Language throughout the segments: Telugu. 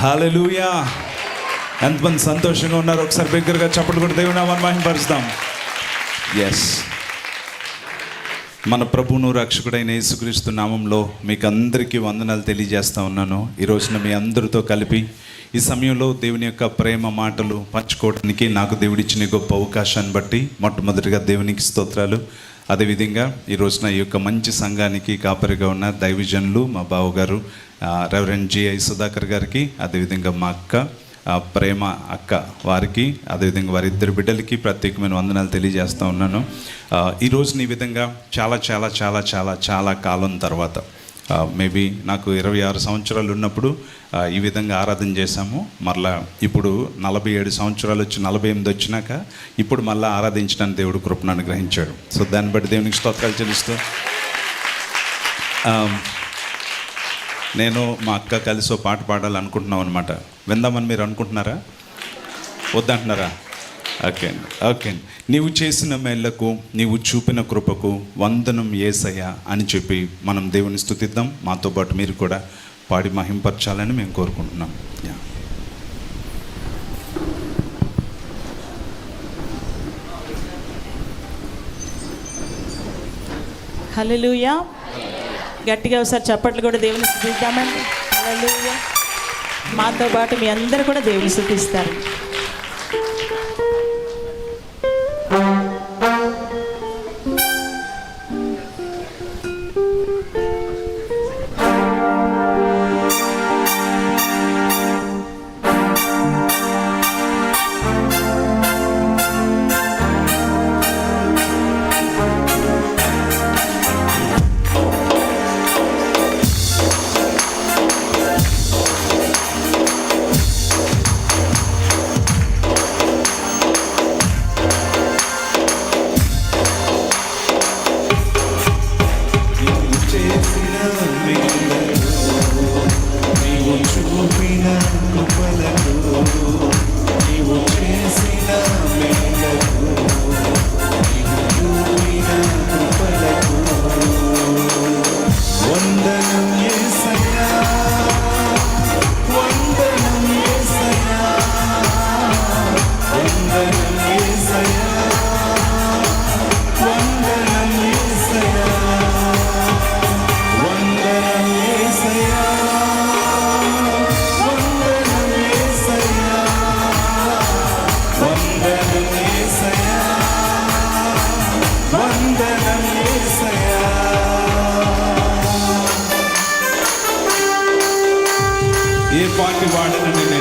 హాలెలూయా ఎంతమంది సంతోషంగా ఉన్నారు? ఒకసారి బిగ్గరగా చప్పట్లు కూడా దేవుని నామాన్ని మహింపరుస్తాం. ఎస్ మన ప్రభువును రక్షకుడైన యేసుక్రీస్తు నామంలో మీకు అందరికీ వందనాలు తెలియజేస్తా ఉన్నాను. ఈ రోజున మీ అందరితో కలిపి ఈ సమయంలో దేవుని యొక్క ప్రేమ మాటలు పంచుకోవడానికి నాకు దేవుడిచ్చిన గొప్ప అవకాశాన్ని బట్టి మొట్టమొదటిగా దేవునికి స్తోత్రాలు. అదేవిధంగా ఈ రోజున ఈ యొక్క మంచి సంఘానికి కాపరిగా ఉన్న దైవజనులు మా బావగారు గారు రెవరెండ్ జిఐ సుధాకర్ గారికి అదేవిధంగా మా అక్క ప్రేమ అక్క వారికి అదేవిధంగా వారి ఇద్దరు బిడ్డలకి ప్రత్యేకమైన వందనాలు తెలియజేస్తూ ఉన్నాను. ఆ, ఈ రోజున ఈ విధంగా చాలా చాలా చాలా చాలా చాలా కాలం తర్వాత మేబీ నాకు ఇరవై ఆరు సంవత్సరాలు ఉన్నప్పుడు ఈ విధంగా ఆరాధన చేశాము. మరలా ఇప్పుడు నలభై ఏడు సంవత్సరాలు వచ్చి నలభై ఎనిమిది వచ్చినాక ఇప్పుడు మళ్ళీ ఆరాధించడానికి దేవుడు కృపను అనుగ్రహించాడు. సో దాన్ని బట్టి దేవునికి స్తోత్రాలు చెల్లిస్తూ నేను మా అక్క కలిసి ఓ పాట పాడాలనుకుంటున్నాం అనమాట విందామని మీరు అనుకుంటున్నారా? వద్దంటున్నారా? ఓకే. అండి ఓకే. అండి నీవు చేసిన మేళ్ళకు నీవు చూపిన కృపకు వందనం ఏసయ్య అని చెప్పి మనం దేవుని స్థుతిద్దాం. మాతో పాటు మీరు కూడా పాడి మహింపరచాలని మేము కోరుకుంటున్నాం. యా. హల్లెలూయా. గట్టిగా ఒకసారి చప్పట్లు కూడా దేవుని స్థుతిద్దామండి. హలలుయా మాతో పాటు మీ అందరు కూడా దేవుని స్థుతిస్తారు. Vaati Vaadan and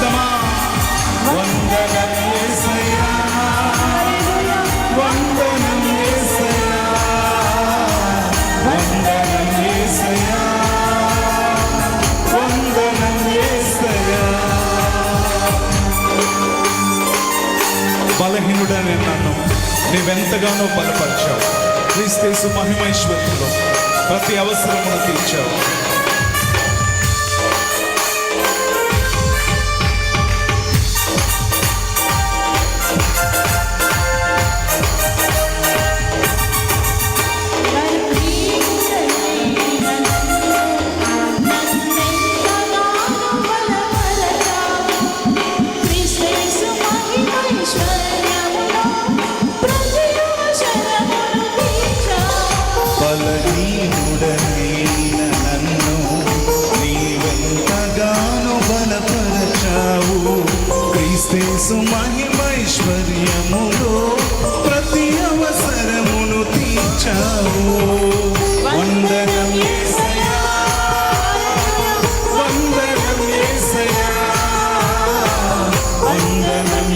చెప్తామా వందనం యేసయ్యా వందనం యేసయ్యా వందనం యేసయ్యా వందనం యేసయ్యా బలహీనుడనే నన్ను నీవెంతగానో బలపరిచావు. క్రీస్తేసు మహిమైశ్వర్యంలో ప్రతి అవసరమును తీర్చావు. క్రీస్తేసు మహిమైశ్వర్యములో ప్రతి అవసరమును తీర్చావు. వందనం వందనం వందనం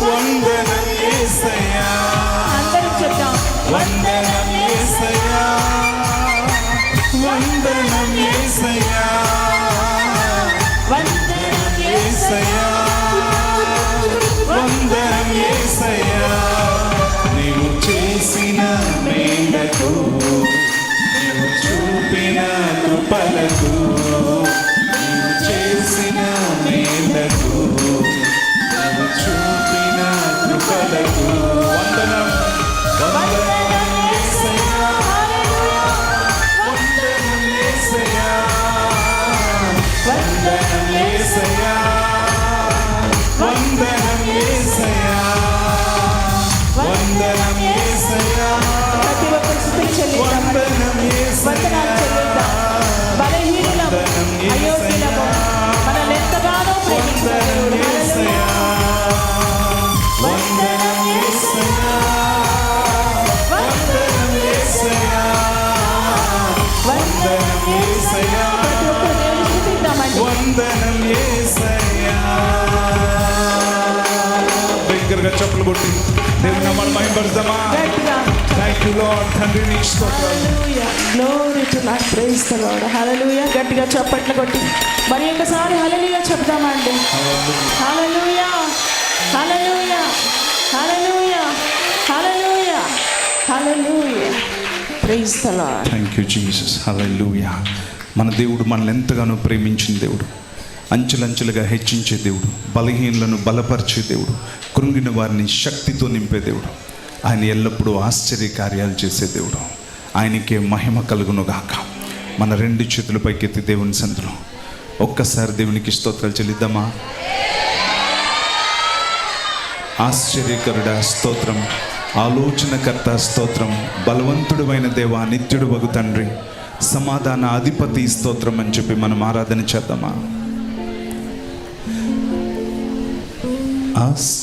వందనం అందరం చెప్తాం వందనం వందనం వందనం యేసయ్యా వందనం చెప్పులు కొట్టి. దేవుని మహిమపరుద్దామా గట్టిగా థ్యాంక్ యూ లార్డ్ తండ్రి నీకు hallelujah glory to lord praise the lord hallelujah గట్టిగా చప్పట్లు కొట్టి. మరి ఒకసారి hallelujah చెప్దామండి. Hallelujah hallelujah hallelujah hallelujah hallelujah praise the lord thank you Jesus hallelujah మన దేవుడు మనల్ని ఎంతగానో ప్రేమించిన దేవుడు. అంచెలంచెలుగా హెచ్చించే దేవుడు బలహీనలను బలపరిచే దేవుడు కృంగిన వారిని శక్తితో నింపే దేవుడు. ఆయన ఎల్లప్పుడూ ఆశ్చర్య కార్యాలు చేసే దేవుడు. ఆయనకే మహిమ కలుగును గాక మన రెండు చేతుల పైకెత్తి దేవుని సందులో ఒక్కసారి దేవునికి స్తోత్రాలు చెల్లిద్దామా? ఆశ్చర్యకరుడ స్తోత్రం ఆలోచనకర్త స్తోత్రం బలవంతుడమైన దేవ నిత్యుడు వగు తండ్రి సమాధాన అధిపతి స్తోత్రం అని చెప్పి మనం ఆరాధన చేద్దామా? ఆశ్చర్య